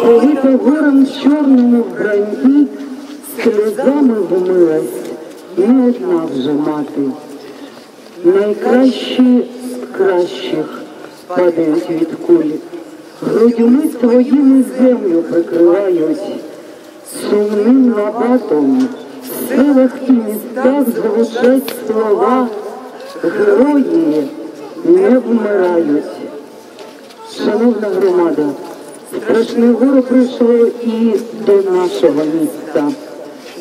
Повіта гором в чорному вбранні, сльозами вмилась не одна вже мати. Найкращі з кращих падають від кулі. Грудьми своїми землю прикривають. Сумним набатом в селах і містах звучать слова. Герої не вмирають. Шановна громада, страшне горе прийшло і до нашого міста.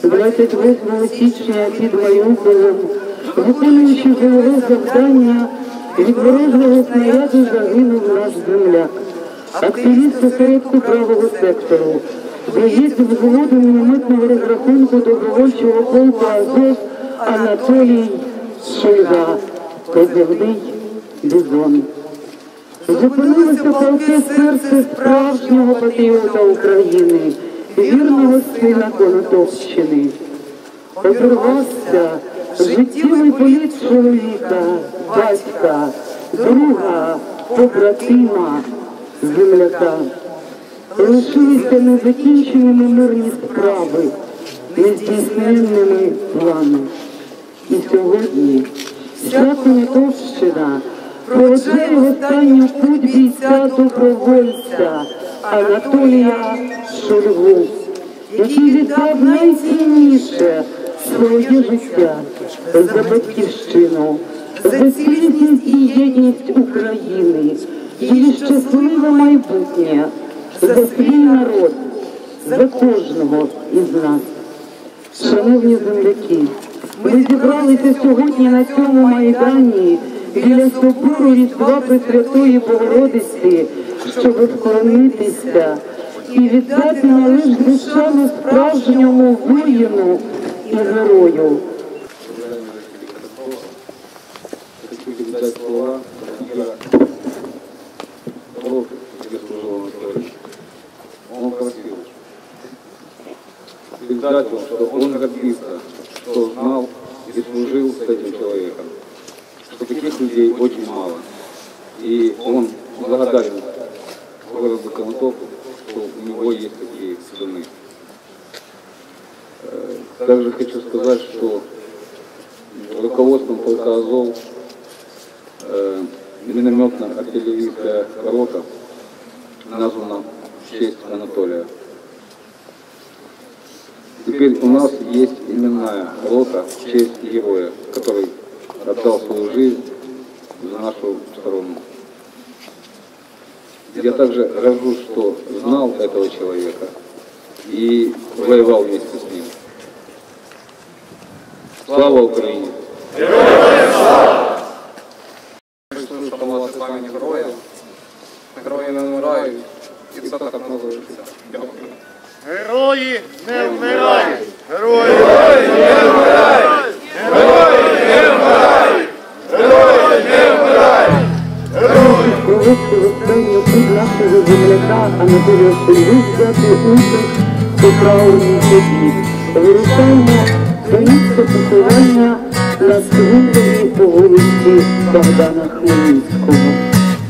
28 січня під Маріуполем, виконуючи бойове завдання, від ворожого снаряду загинув наш земляк. Активіст осередку правого сектору, боєць взводу мінометного розрахунку добровольчого полку Азов Анатолій Шульга, позивний Бізон. Зупинилося палке серце справжнього патріота України, вірного сина Конотопщини. Обірвався життєвий політ чоловіка, батька, друга, побратима, земляка. Лишилися незакінченими мирні справи, нездійсненними плани. І сьогодні вся Конотопщина проводжає в останню путь бійця добровольця. Анатолія Шульгу, який віддав найцінніше своє життя за батьківщину, за цілісність і єдність України, її щасливе майбутнє, за свій народ, за кожного із нас. Шановні земляки, ми зібралися сьогодні на цьому майдані біля собору Різдва Пресвятої Богородиці, щоб вклонитися і віддати належну шану справжньому воїну і герою. Очень мало. И он благодарен городу Конотопу, что у него есть такие сыны. Э, Также хочу сказать, что руководством полка Азов э, минометно-артиллерийская рота названа в честь Анатолия. Теперь у нас есть именная рота в честь героя, который отдал свою жизнь за нашу страну. Я также горжусь, что знал этого человека и воевал вместе с ним. Слава Украине! Путь нашого земляка Анатолія Шульги взяти участь у траурній ході. Вирушаємо до місця на свинковій вулиці Богдана Хмельницького.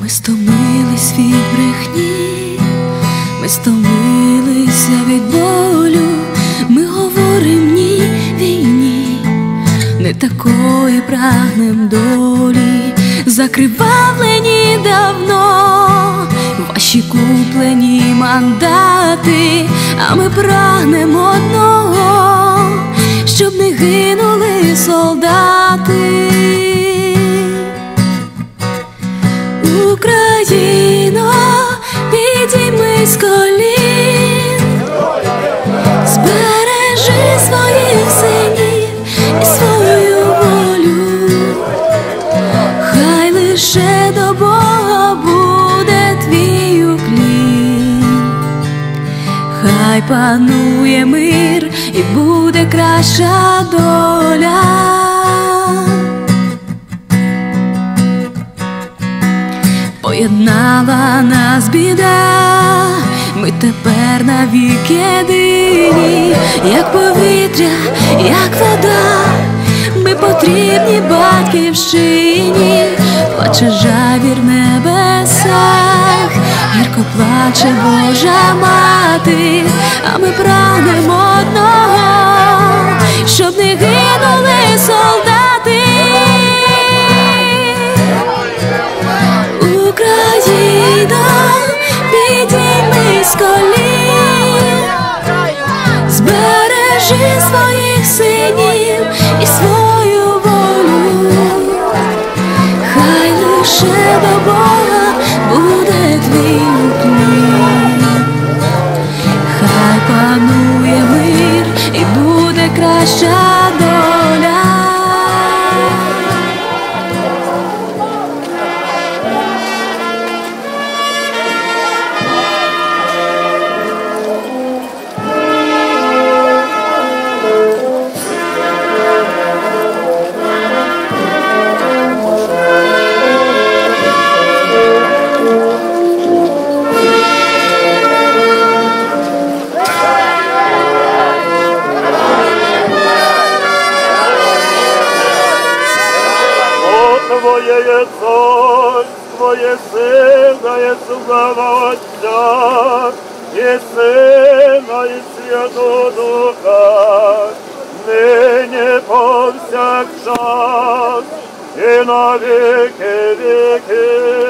Ми стомились від брехні, ми стомилися від болю, ми говорим ні війні, не такої прагнем долі, закривавлені давно, ваші куплені мандати, а ми прагнемо одного, щоб не гинули солдати. Панує мир і буде краща доля. Поєднала нас біда, ми тепер навік єдині, як повітря, як вода, ми потрібні батьківщині, плаче жавір небесах, гірко плаче Божа мати, а ми прагнемо одного, щоб не гинули солдати. Україна, підіймись з колін, збережи своїх синів повсякчас, і на віки віків.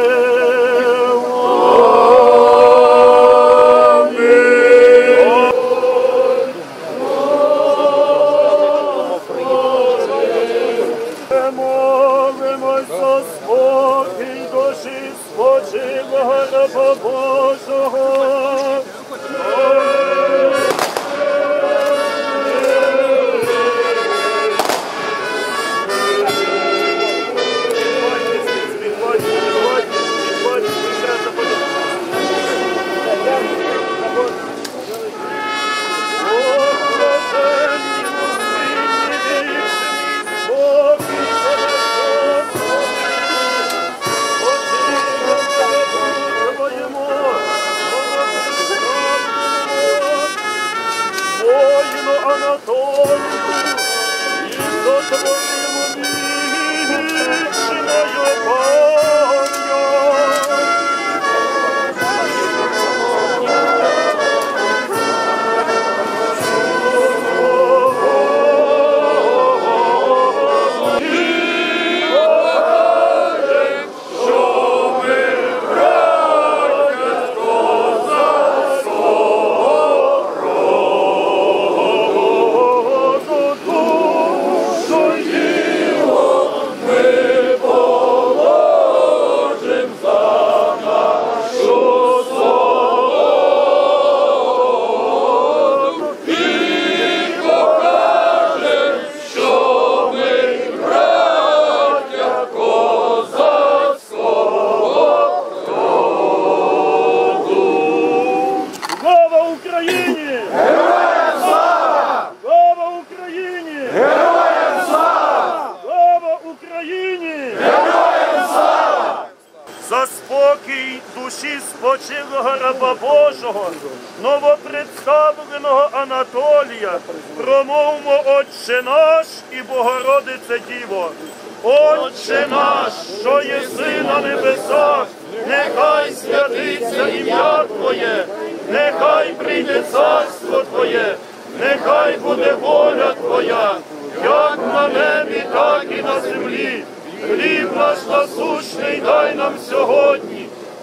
Амінь. Молимось за спокій душі спочилого раба Анатолію, і до твоєму вічною пам'ять. Раба Божого, новопредставленого Анатолія, промовмо Отче наш і Богородице Діво. Отче наш, що єси на небесах, нехай святиться ім'я Твоє, нехай прийде царство Твоє, нехай буде воля Твоя, як на небі, так і на землі. Хліб наш насущний дай нам сьогодні,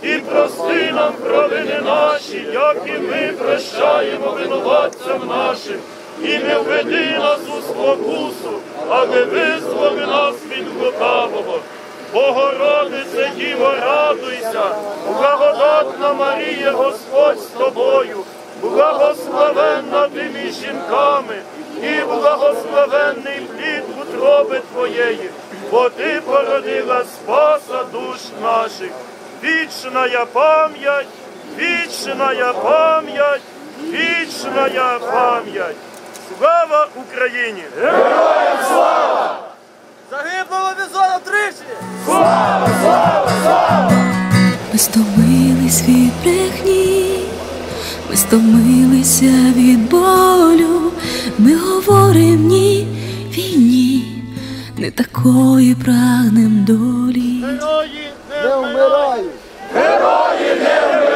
і прости нам провини наші, як і ми прощаємо винуватцям нашим. І не введи нас у спокусу, але визволи нас від лукавого. Богородице, Діво, радуйся, благодатна Марія, Господь з тобою, благословенна ти між жінками, і благословенний плід утроби твоєї, бо ти Вічная пам'ять, вічная пам'ять, вічная пам'ять. Слава Україні! Загиблого Бізона тричі! Ми стомились від брехні, ми стомилися від болю, ми говорим ні війні, не такої прагнем долі. Герої не вмирають! Herói e